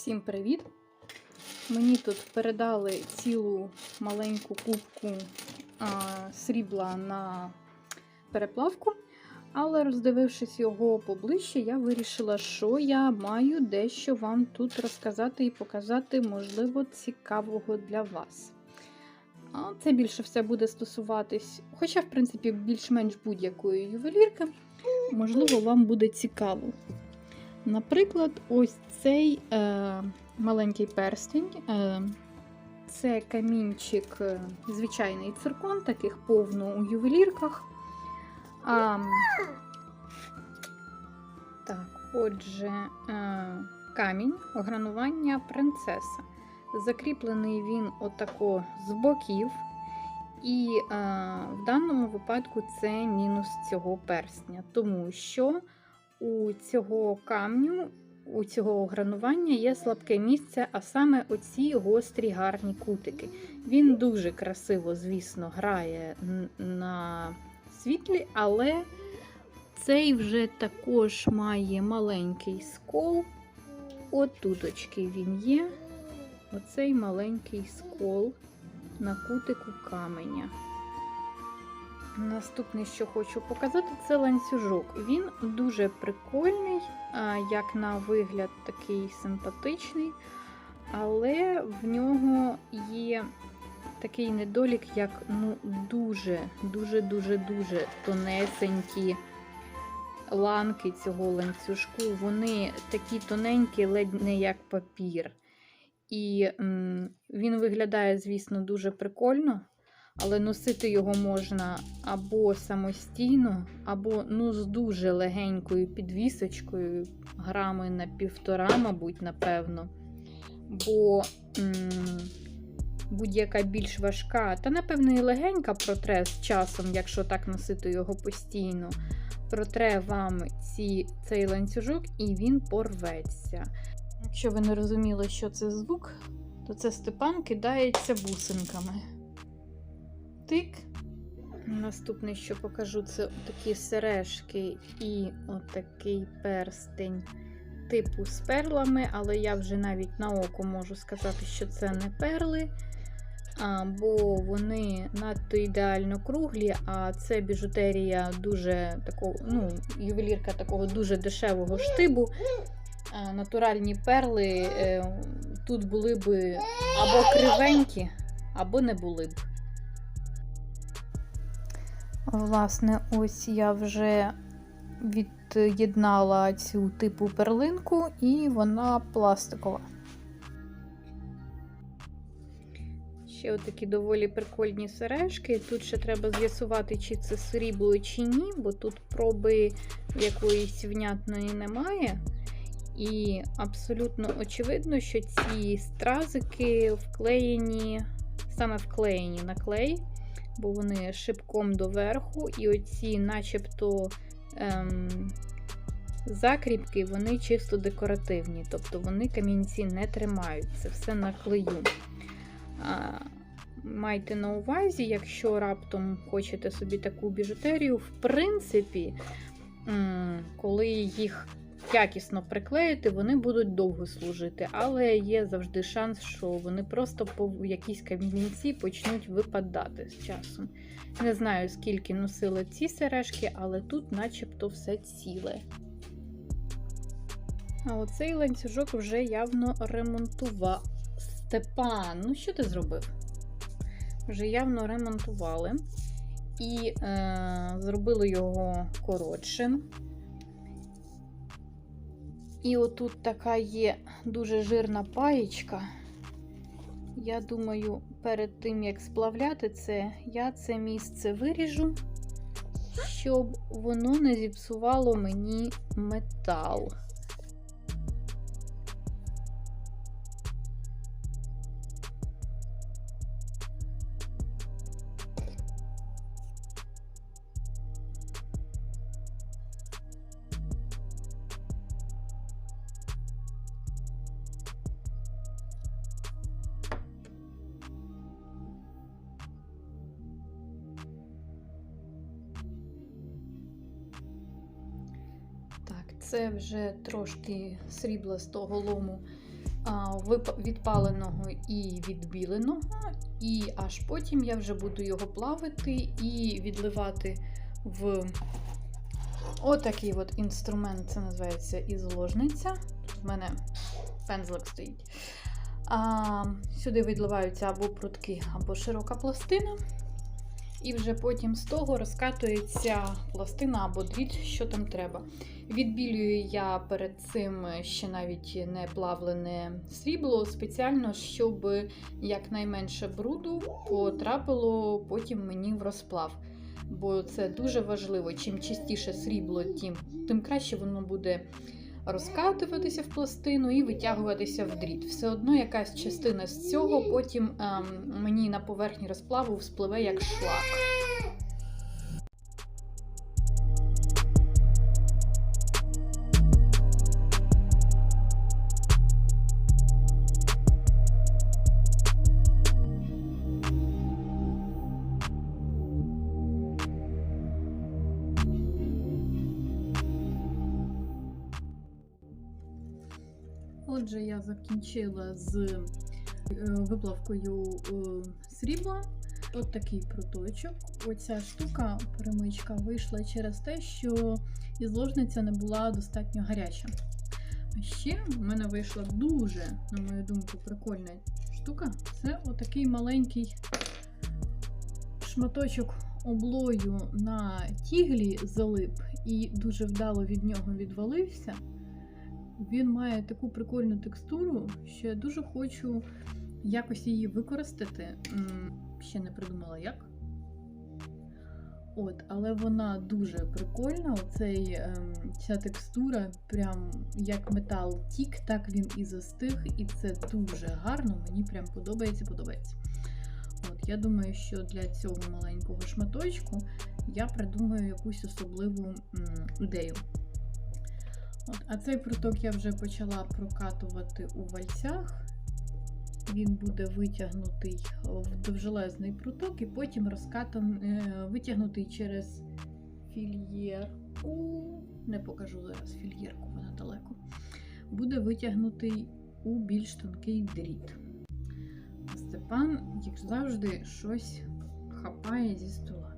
Всім привіт! Мені тут передали цілу маленьку кубку а, срібла на переплавку, але роздивившись його поближче, я вирішила, що я маю дещо вам тут розказати і показати, можливо, цікавого для вас. А це більше все буде стосуватись, хоча, в принципі, більш-менш будь-якої ювелірки, можливо, вам буде цікаво. Наприклад, ось цей е, маленький перстень. Е, це камінчик, е, звичайний циркон, таких повно у ювелірках. А, так, отже, е, камінь огранування принцеса. Закріплений він отако з боків. І е, в даному випадку це мінус цього перстня, тому що у цього камню, у цього гранування є слабке місце, а саме оці гострі гарні кутики. Він дуже красиво, звісно, грає на світлі, але цей вже також має маленький скол. Отуточки він є. Оцей маленький скол на кутику каменя. Наступне, що хочу показати, це ланцюжок. Він дуже прикольний, як на вигляд, такий симпатичний, але в нього є такий недолік, як ну, дуже-дуже-дуже-дуже тонесенькі ланки цього ланцюжку. Вони такі тоненькі, ледь не як папір. І він виглядає, звісно, дуже прикольно але носити його можна або самостійно, або ну, з дуже легенькою підвісочкою, грами на півтора, мабуть, напевно. Бо будь-яка більш важка, та, напевно, і легенька протре з часом, якщо так носити його постійно, протре вам ці, цей ланцюжок і він порветься. Якщо ви не розуміли, що це звук, то це Степан кидається бусинками тик. Наступне, що покажу, це такі сережки і отакий перстень типу з перлами, але я вже навіть на око можу сказати, що це не перли, бо вони надто ідеально круглі, а це біжутерія дуже такого, ну, ювелірка такого дуже дешевого штибу. Натуральні перли е, тут були б або кривенькі, або не були б. Власне, ось я вже від'єднала цю типу перлинку, і вона пластикова. Ще отакі доволі прикольні сережки. Тут ще треба з'ясувати, чи це срібло, чи ні, бо тут проби якоїсь внятної немає. І абсолютно очевидно, що ці стразики вклеєні, саме вклеєні на клей бо вони шипком доверху, і оці, начебто, ем, закріпки, вони чисто декоративні, тобто вони камінці не тримають, це все на клею. А, Майте на увазі, якщо раптом хочете собі таку біжутерію, в принципі, коли їх якісно приклеїти, вони будуть довго служити, але є завжди шанс, що вони просто по якійсь камінці почнуть випадати з часом. Не знаю, скільки носила ці сережки, але тут начебто все ціле. А оцей ланцюжок вже явно ремонтував. Степан, ну що ти зробив? Вже явно ремонтували і е, зробили його коротшим. І отут така є дуже жирна паєчка. Я думаю, перед тим, як сплавляти це, я це місце виріжу, щоб воно не зіпсувало мені метал. Це вже трошки срібла з того лому відпаленого і відбіленого, і аж потім я вже буду його плавити і відливати в отакий от інструмент, це називається ізложниця. Тут в мене пензлик стоїть. А, сюди відливаються або прутки, або широка пластина. І вже потім з того розкатується пластина або дріт, що там треба. Відбілюю я перед цим ще навіть не плавлене срібло, спеціально, щоб якнайменше бруду потрапило потім мені в розплав. Бо це дуже важливо. Чим чистіше срібло, тим, тим краще воно буде розкатуватися в пластину і витягуватися в дріт. Все одно якась частина з цього потім ем, мені на поверхні розплаву вспливе як шлак. Отже, я закінчила з е, виплавкою е, срібла. От такий пруточок. Оця штука, перемичка, вийшла через те, що ізложниця не була достатньо гаряча. А ще в мене вийшла дуже, на мою думку, прикольна штука. Це отакий маленький шматочок облою на тіглі залип і дуже вдало від нього відвалився. Він має таку прикольну текстуру, що я дуже хочу якось її використати. Ще не придумала як. От, але вона дуже прикольна. Оцей, ем, ця текстура, прям як метал тік, так він і застиг, і це дуже гарно. Мені прям подобається, подобається. От, я думаю, що для цього маленького шматочку я придумаю якусь особливу ідею. От, а цей пруток я вже почала прокатувати у вальцях. Він буде витягнутий в довжелезний пруток і потім розкатан, е, витягнутий через фільєрку. Не покажу зараз фільєрку, вона далеко. Буде витягнутий у більш тонкий дріт. Степан, як завжди, щось хапає зі стола.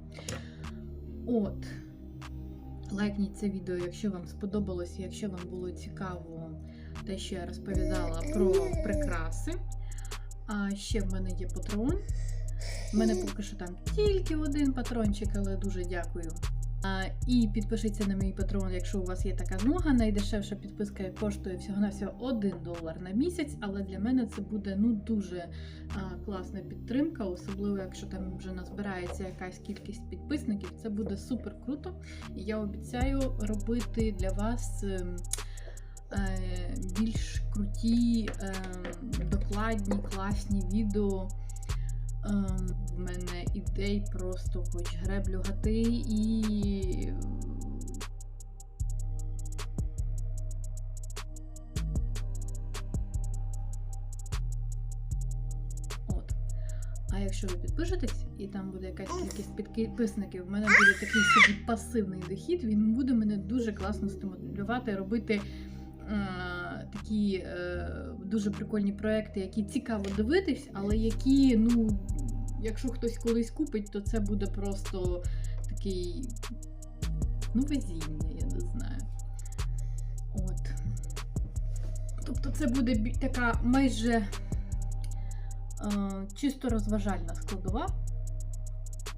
От. Лайкніть це відео, якщо вам сподобалось, якщо вам було цікаво те, що я розповідала про прикраси. А ще в мене є патрон. У мене поки що там тільки один патрончик, але дуже дякую. І підпишіться на мій патрон, якщо у вас є така змога. Найдешевша підписка коштує всього-навсього 1 долар на місяць, але для мене це буде ну дуже класна підтримка, особливо якщо там вже назбирається якась кількість підписників. Це буде супер круто. І я обіцяю робити для вас. ем, е, Більш круті, ем, докладні, класні відео. Ем, В мене ідей просто хоч греблю гати і. А якщо ви підпишетесь, і там буде якась кількість підписників, в мене буде такий собі пасивний дохід, він буде мене дуже класно стимулювати, робити е, такі е, дуже прикольні проекти, які цікаво дивитись, але які, ну, якщо хтось колись купить, то це буде просто такий, ну, везіння, я не знаю. От. Тобто це буде така майже е, чисто розважальна складова.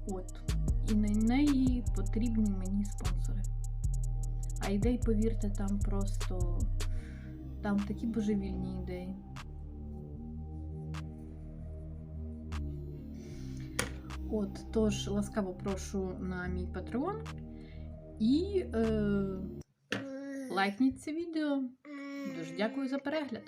От. І на неї потрібні мені спонсори. А ідей, повірте, там просто там такі божевільні ідеї. От, тож ласкаво прошу на мій патреон і е, лайкніть це відео. Дуже дякую за перегляд.